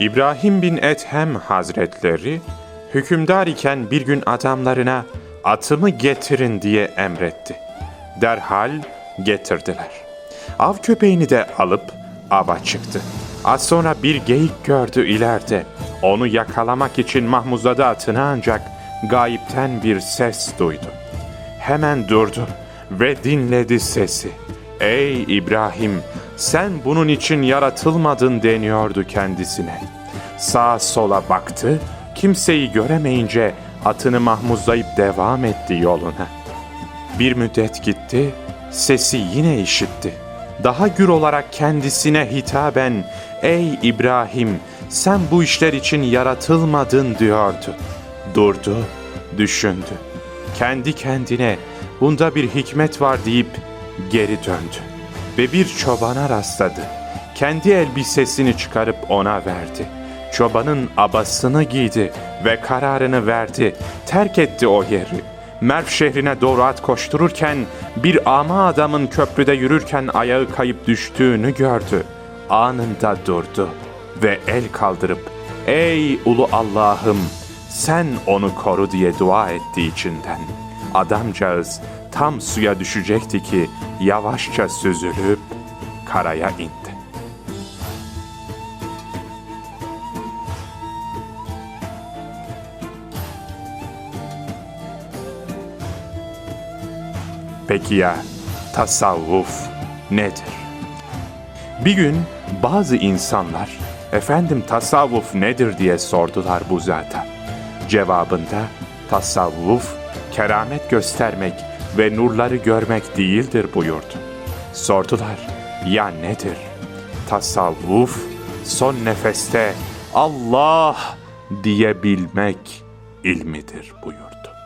İbrahim bin Ethem Hazretleri hükümdar iken bir gün adamlarına atımı getirin diye emretti. Derhal getirdiler. Av köpeğini de alıp ava çıktı. Az sonra bir geyik gördü ileride. Onu yakalamak için mahmuzladı atını ancak gayipten bir ses duydu. Hemen durdu ve dinledi sesi. Ey İbrahim, sen bunun için yaratılmadın deniyordu kendisine. Sağa sola baktı, kimseyi göremeyince atını mahmuzlayıp devam etti yoluna. Bir müddet gitti, sesi yine işitti. Daha gür olarak kendisine hitaben, ''Ey İbrahim, sen bu işler için yaratılmadın.'' diyordu. Durdu, düşündü. Kendi kendine, ''Bunda bir hikmet var.'' deyip geri döndü. Ve bir çobana rastladı. Kendi elbisesini çıkarıp ona verdi. Çobanın abasını giydi ve kararını verdi. Terk etti o yeri. Merv şehrine doğru at koştururken bir ama adamın köprüde yürürken ayağı kayıp düştüğünü gördü. Anında durdu ve el kaldırıp ''Ey ulu Allah'ım sen onu koru'' diye dua etti içinden. Adamcağız tam suya düşecekti ki yavaşça süzülüp karaya indi. Peki ya tasavvuf nedir? Bir gün bazı insanlar efendim tasavvuf nedir diye sordular bu zata. Cevabında tasavvuf keramet göstermek ve nurları görmek değildir buyurdu. Sordular ya nedir? Tasavvuf son nefeste Allah diyebilmek ilmidir buyurdu.